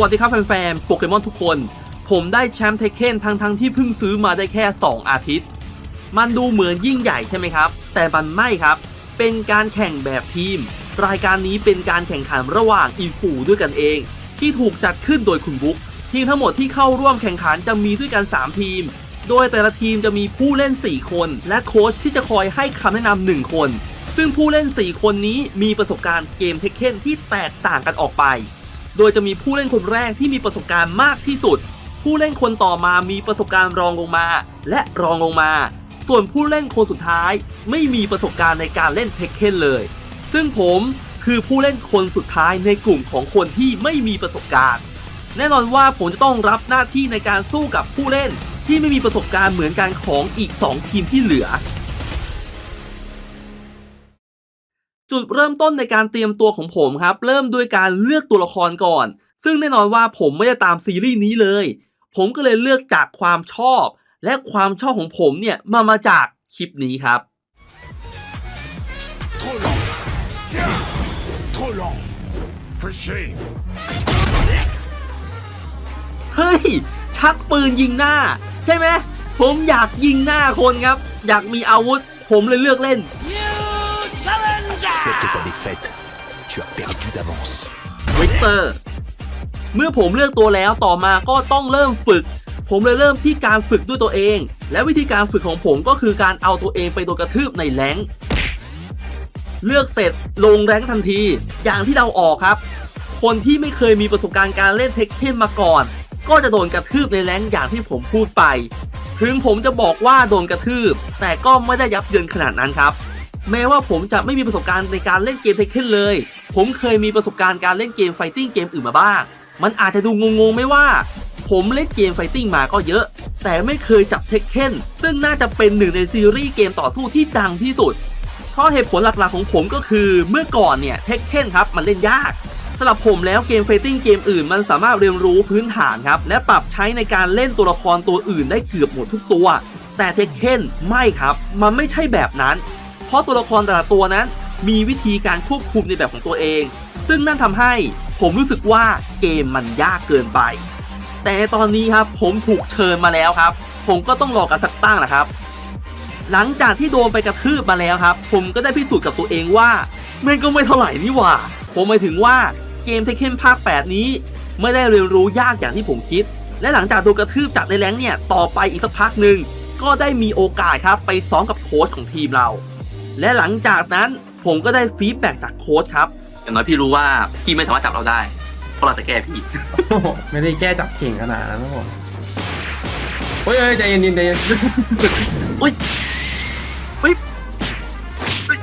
วัสดีครับแฟนๆ โปเกมอนทุกคน ผมได้แชมป์เทคเคนทั้งๆที่เพิ่งซื้อมาได้แค่ 2 อาทิตย์ มันดูเหมือนยิ่งใหญ่ใช่ไหมครับ แต่มันไม่ครับ เป็นการแข่งแบบทีม รายการนี้เป็นการแข่งขันระหว่างอินฟูด้วยกันเอง ที่ถูกจัดขึ้นโดยคุณบุ๊กทีมทั้งหมดที่เข้าร่วมแข่งขันจะมีด้วยกัน 3 ทีม โดยแต่ละทีมจะมีผู้เล่น 4 คน และโค้ชที่จะคอยให้คำแนะนำหนึ่งคน ซึ่งผู้เล่น 4 คนนี้มีประสบการณ์เกมเทคเคนที่แตกต่างกันออกไป โดยจะมีผู้เล่นคนแรกที่มีประสบการณ์มากที่สุด ผู้เล่นคนต่อมามีประสบการณ์รองลงมา และรองลงมา ส่วนผู้เล่นคนสุดท้ายไม่มีประสบการณ์ในการเล่นเทคเคนเลย ซึ่งผมคือผู้เล่นคนสุดท้ายในกลุ่มของคนที่ไม่มีประสบการณ์ แน่นอนว่าผมจะต้องรับหน้าที่ในการสู้กับผู้เล่นที่ไม่มีประสบการณ์เหมือนกันของอีก 2 ทีมที่เหลือ จุดเริ่มต้นในการเตรียมตัวของผมครับ เริ่มด้วยการเลือกตัวละครก่อน ซึ่งแน่นอนว่าผมไม่ได้ตามซีรีส์นี้เลย ผมก็เลยเลือกจากความชอบ และความชอบของผมเนี่ยมามาจากคลิปนี้ครับเฮ้ย ชักปืนยิงหน้า ใช่ไหมผมอยากยิงหน้าคนครับ อยากมีอาวุธ ผมเลยเลือกเล่น Accepte ta défaite. Tu as perdu d'avance. วิกเตอร์ เมื่อผมเลือกตัวแล้วต่อมาก็ต้องเริ่มฝึก ผมเลยเริ่มที่การฝึกด้วยตัวเอง และวิธีการฝึกของผมก็คือการเอาตัวเองไปโดนกระทืบในแรงค์เลือกเสร็จลงแรงค์ทันที อย่างที่เราออกครับ คนที่ไม่เคยมีประสบการณ์การเล่นเทคเคนมาก่อน ก็จะโดนกระทืบในแรงค์อย่างที่ผมพูดไป ถึงผมจะบอกว่าโดนกระทืบ แต่ก็ไม่ได้ยับเยินขนาดนั้นครับ แม้ว่าผมจะไม่มีประสบการณ์ในการเล่นเกมเทคเคนเลย ผมเคยมีประสบการณ์การเล่นเกมไฟติ้งเกมอื่นมาบ้าง มันอาจจะดูงงๆไหม่ว่า ผมเล่นเกมไฟติ้งมาก็เยอะ แต่ไม่เคยจับเทคเคนซึ่งน่าจะเป็นหนึ่งในซีรีส์เกมต่อสู้ที่ดังที่สุด เพราะเหตุผลหลักๆของผมก็คือเมื่อก่อนเนี่ยเทคเคนครับมันเล่นยากสำหรับผมแล้วเกมไฟติ้งเกมอื่นมันสามารถเรียนรู้พื้นฐานครับ และปรับใช้ในการเล่นตัวละครตัวอื่นได้เกือบหมดทุกตัว แต่เทคเคนไม่ครับ มันไม่ใช่แบบนั้น เพราะตัวละครแต่ละตัวนั้นมีวิธีการควบคุมในแบบของตัวเอง ซึ่งนั่นทำให้ผมรู้สึกว่าเกมมันยากเกินไป แต่ในตอนนี้ครับผมถูกเชิญมาแล้วครับ ผมก็ต้องรอกันสักตั้งแหละครับ หลังจากที่โดนไปกระทืบมาแล้วครับ ผมก็ได้พิสูจน์กับตัวเองว่ามันก็ไม่เท่าไหร่นี่หว่า ผมหมายถึงว่าเกมเทคเคนภาค 8 นี้ไม่ได้เรียนรู้ยากอย่างที่ผมคิด และหลังจากโดนกระทืบจากในแรงเนี่ยต่อไปอีกสักพักหนึ่งก็ได้มีโอกาสครับไปซ้อมกับโค้ชของทีมเรา และหลังจากนั้นผมก็ได้ฟีดแบ็กจากโค้ชครับ อย่างน้อยพี่รู้ว่าพี่ไม่สามารถจับเราได้ เพราะเราจะแก้พี่โอ้โหไม่ได้แก้จับเก่งขนาดนั้นนะผมเฮ้ยเฮ้ยใจเย็นๆใจเย็นอุ้ยอุ้ยอุ๊ย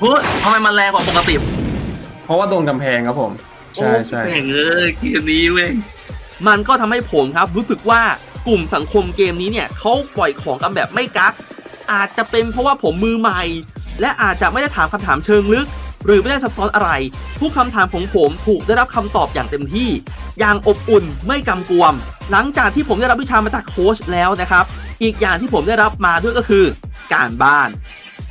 เฮ้ยทำไมมันแรงกว่าปกติ เพราะว่าโดนกำแพงครับผม ใช่ใช่โอ้แข่งเอ้ยเกมนี้เว้ยมันก็ทำให้ผมครับรู้สึกว่า กลุ่มสังคมเกมนี้เนี่ยเขาปล่อยของกันแบบไม่กัก อาจจะเป็นเพราะว่าผมมือใหม่ และอาจจะไม่ได้ถามคำถามเชิงลึก หรือไม่ได้ซับซ้อนอะไร ทุกคำถามของผมถูกได้รับคำตอบอย่างเต็มที่ อย่างอบอุ่นไม่กำกวม หลังจากที่ผมได้รับวิชามาจากโค้ชแล้วนะครับ อีกอย่างที่ผมได้รับมาด้วยก็คือ การบ้าน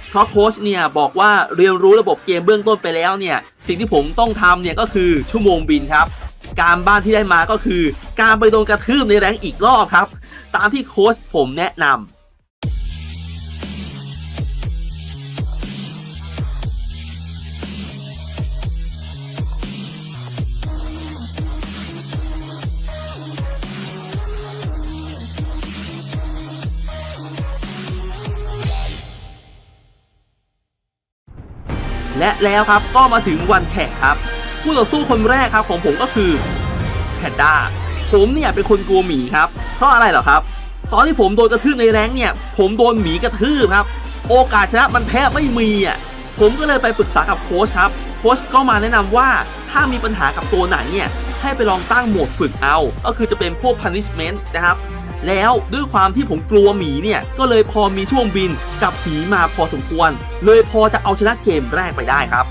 เพราะโค้ชเนี่ยบอกว่าเรียนรู้ระบบเกมเบื้องต้นไปแล้วเนี่ยสิ่งที่ผมต้องทำเนี่ยก็คือชั่วโมงบินครับ การบ้านที่ได้มาก็คือ การไปโดนกระทืบในแรงอีกรอบครับ ตามที่โค้ชผมแนะนำและแล้วครับก็มาถึงวันแข่งครับ ผู้ต่อสู้คนแรกครับของผมก็คือแพนด้าผมเนี่ยเป็นคนกลัวหมีครับเพราะอะไรเหรอครับ ตอนที่ผมโดนกระทืบในแรงเนี่ย ผมโดนหมีกระทืบครับ โอกาสชนะมันแทบไม่มีอะผมก็เลยไปปรึกษากับโค้ชครับโค้ชก็มาแนะนำว่าถ้ามีปัญหากับตัวไหนเนี่ยให้ไปลองตั้งโหมดฝึกเอา ก็คือจะเป็นพวก punishment นะครับแล้วด้วยความที่ผมกลัวหมีเนี่ย ก็เลยพอมีช่วงบินกับหมีมาพอสมควร เลยพอจะเอาชนะเกมแรกไปได้ครับ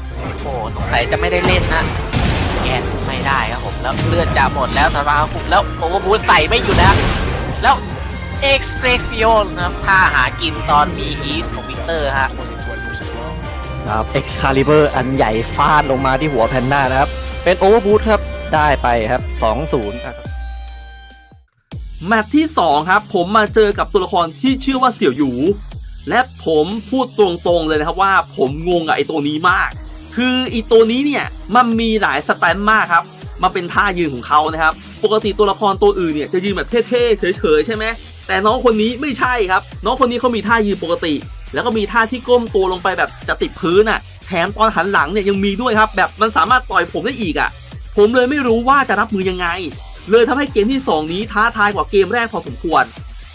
หสงสัยจะไม่ได้เล่นนะแกนไม่ได้ครับผมแล้วเลือดจะหมดแล้วสภาพผมแล้วโอเวอร์บูสใส่ไม่อยู่นะ แล้วเอ็กซ์เพรสซิโอนะครับท่าหากินตอนมีฮีทของวิกเตอร์ฮะ Toi, le strong. ครับเอ็กซ์คาลิเบอร์อันใหญ่ฟาดลงมาที่หัวแพนด้านะครับ เป็นโอเวอร์บูทครับได้ไปครับ 2-0นะครับแมตช์ที่ 2 ครับ ผมมาเจอกับตัวละครที่ชื่อว่าเสี่ยวหยู และผมพูดตรงๆเลยนะครับว่าผมงงกับไอตัวนี้มาก คือไอตัวนี้เนี่ยมันมีหลายสแตนมากครับมาเป็นท่ายืนของเขานะครับ ปกติตัวละครตัวอื่นเนี่ยจะยืนแบบเท่ๆเฉยๆใช่ไหมแต่น้องคนนี้ไม่ใช่ครับ น้องคนนี้เขามีท่ายืนปกติ แล้วก็มีท่าที่ก้มตัวลงไปแบบจะติดพื้นอะแถมตอนหันหลังเนี่ยยังมีด้วยครับ แบบมันสามารถต่อยผมได้อีกอะ ผมเลยไม่รู้ว่าจะรับมือยังไง เลยทำให้เกมที่ 2 นี้ท้าทายกว่าเกมแรกพอสมควร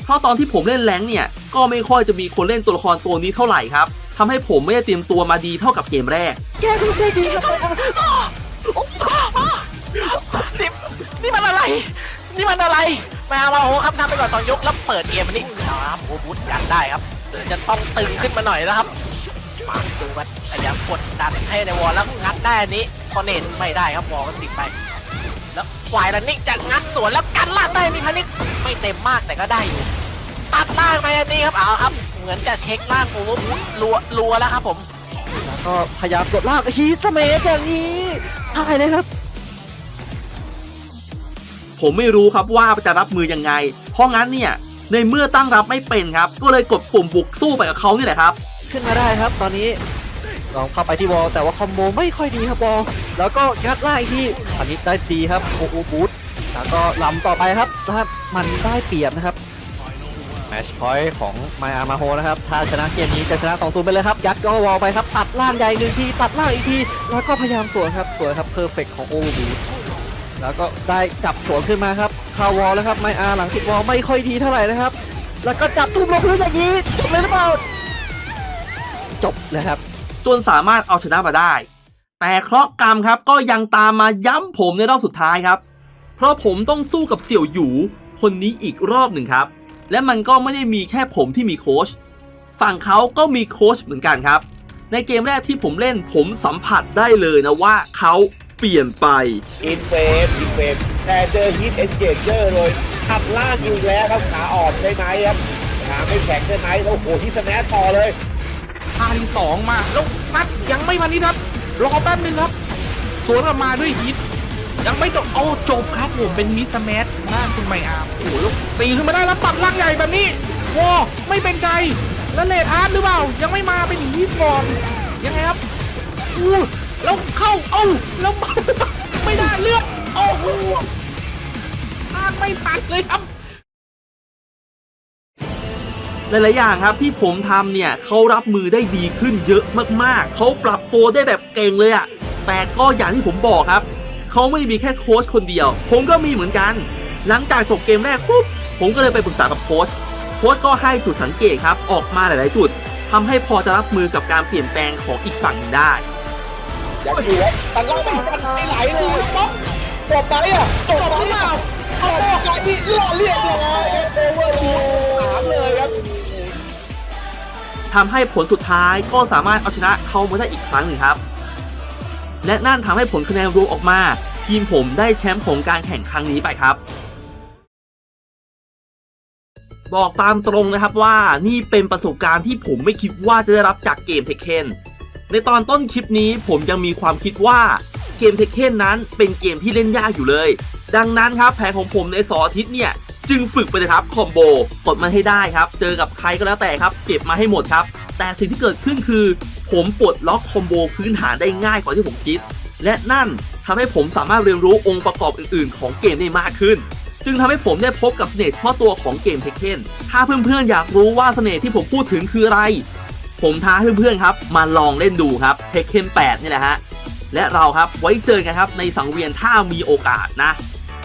เพราะตอนที่ผมเล่นแรงเนี่ยก็ไม่ค่อยจะมีคนเล่นตัวละครตัวนี้เท่าไหร่ครับ ทำให้ผมไม่ได้เตรียมตัวมาดีเท่ากับเกมแรกนี่นี่มันอะไร นี่มันอะไร มามาโอ้ครับทำไปก่อนตอนยกแล้วเปิดเกมมันนี่เอาครับโอ้บูทยันได้ครับ จะต้องตึงขึ้นมาหน่อยแล้วครับมาดูมันพยายามกดดันให้ในวอลแล้วงัดได้อันนี้พอนเนตไม่ได้ครับวอลก็ติดไป แล้วควายละนิกจะงัดสวนแล้วกันล่างได้ไหมคะนิกไม่เต็มมากแต่ก็ได้อยู่ ตัดล่างไปอันนี้ครับเอาครับ เหมือนจะเช็คล่างโอ้โหรัวรัวแล้วครับผม แล้วก็พยายามกดลากฮีสเมสอย่างนี้ตายเลยครับ ผมไม่รู้ครับว่าจะรับมือยังไง เพราะงั้นเนี่ย ในเมื่อตั้งรับไม่เป็นครับ ก็เลยกดปุ่มบุกสู้ไปกับเขานี่แหละครับ ขึ้นมาได้ครับตอนนี้ลองเข้าไปที่วอลแต่ว่าคอมโบไม่ค่อยดีครับวอลแล้วก็ยัดไล่ที่อันนี้ได้ดีครับโอโอบูทแล้วก็ลำต่อไปครับถ้ามันได้เปรียบนะครับแม ชพอยต์ของไมอามาโฮนะครับ ถ้าชนะเกมนี้จะชนะ2 0ไปเลยครับ ยัดก็วอลไปครับ ตัดล่างใหญ่หนึ่งที ตัดล่างอีกที แล้วก็พยายามสวนครับ สวนครับเพอร์เฟกของโอบูทแล้วก็ได้จับสวนขึ้นมาครับเข้าวอลแล้วครับไมอาหลังติดวอลไม่ค่อยดีเท่าไหร่นะครับ แล้วก็จับทุ่มลงพื้นอย่างนี้จบเลยหรือเปล่า จบเลยครับ จนสามารถเอาชนะมาได้ แต่เคราะห์กรรมครับก็ยังตามมาย้ำผมในรอบสุดท้ายครับ เพราะผมต้องสู้กับเสี่ยวหยูคนนี้อีกรอบหนึ่งครับ และมันก็ไม่ได้มีแค่ผมที่มีโค้ชฝั่งเขาก็มีโค้ชเหมือนกันครับ ในเกมแรกที่ผมเล่นผมสัมผัสได้เลยนะว่าเขาเปลี่ยนไปอินเฟรมอินเฟรมแต่เจอฮิตเอนเกจเจอร์เลยตัดล่างอยู่แล้วครับขาอ่อนใช่ไหมครับขาไม่แข็งใช่ไหมแล้วโอ้โหที่สแนตต่อเลยท่าที่สองมาแล้วนัดยังไม่มานี่ครับรอแป๊บนึงครับ สวนกลับมาด้วยฮิตยังไม่จบโอ้จบครับผมเป็นมิสแมท หน้าคุณไมอาร์มโอ้โหแล้วตีขึ้นมาได้แล้วปัดล่างใหญ่แบบนี้วอไม่เป็นใจแล้วเลดอาร์ตหรือเปล่า ยังไม่มาเป็นฮิตก่อนยังไงครับอู้แล้วเข้าเอ้าแล้วไม่ได้เลือดโอ้โหอาร์ตไม่ตัดเลยครับหลาย ๆ อย่างครับที่ผมทำเนี่ยเขารับมือได้ดีขึ้นเยอะมาก ๆ เขาปรับตัวได้แบบเก่งเลยอะแต่ก็อย่างที่ผมบอกครับ เขาไม่มีแค่โค้ชคนเดียว ผมก็มีเหมือนกัน หลังจากจบเกมแรกปุ๊บผมก็เลยไปปรึกษากับโค้ชโค้ชก็ให้จุดสังเกตครับออกมาหลายๆ จุดทำให้พอจะรับมือกับการเปลี่ยนแปลงของอีกฝั่งได้ยังอยู่ครับตัดล่างไปมันไม่ไหลเลยป๊อกจบไหมอะจบไหมอะโอ้โหการที่ล่อเรียบร้อยครับโอเวอร์โหลดสามเลยครับทำให้ผลสุดท้ายก็สามารถเอาชนะเขามาได้อีกครั้งหนึ่งครับ และนั่นทำให้ผลคะแนนรวมออกมา ทีมผมได้แชมป์ของการแข่งครั้งนี้ไปครับ บอกตามตรงนะครับว่านี่เป็นประสบการณ์ที่ผมไม่คิดว่าจะได้รับจากเกมเทคเคนในตอนต้นคลิปนี้ผมยังมีความคิดว่าเกมเทคเคนนั้นเป็นเกมที่เล่นยากอยู่เลย ดังนั้นครับแผนของผมในสออาทิตย์เนี่ยจึงฝึกไปเลยครับคอมโบกดมันให้ได้ครับ เจอกับใครก็แล้วแต่ครับเก็บมาให้หมดครับ แต่สิ่งที่เกิดขึ้นคือ ผมปลดล็อกคอมโบพื้นฐานได้ง่ายกว่าที่ผมคิด และนั่นทำให้ผมสามารถเรียนรู้องค์ประกอบอื่น ๆ ของเกมได้มากขึ้น จึงทำให้ผมได้พบกับเสน่ห์เฉพาะตัวของเกมเทคเคนถ้าเพื่อนๆอยากรู้ว่าเสน่ห์ที่ผมพูดถึงคืออะไร ผมท้าเพื่อนๆครับ มาลองเล่นดูครับเทคเคน8นี่แหละฮะและเราครับไว้เจอกันครับในสังเวียนถ้ามีโอกาสนะ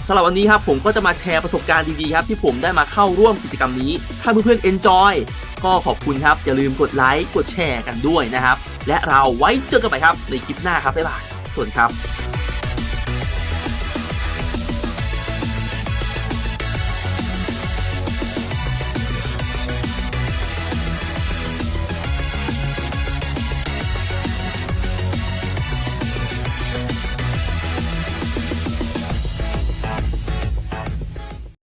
สำหรับวันนี้ครับผมก็จะมาแชร์ประสบการณ์ดีๆครับ ที่ผมได้มาเข้าร่วมกิจกรรมนี้ ถ้าเพื่อนๆ enjoy ก็ขอบคุณครับอย่าลืมกดไลค์กดแชร์กันด้วยนะครับ และเราไว้เจอกันใหม่ครับในคลิปหน้าครับบ๊ายบายสวัสดีครับ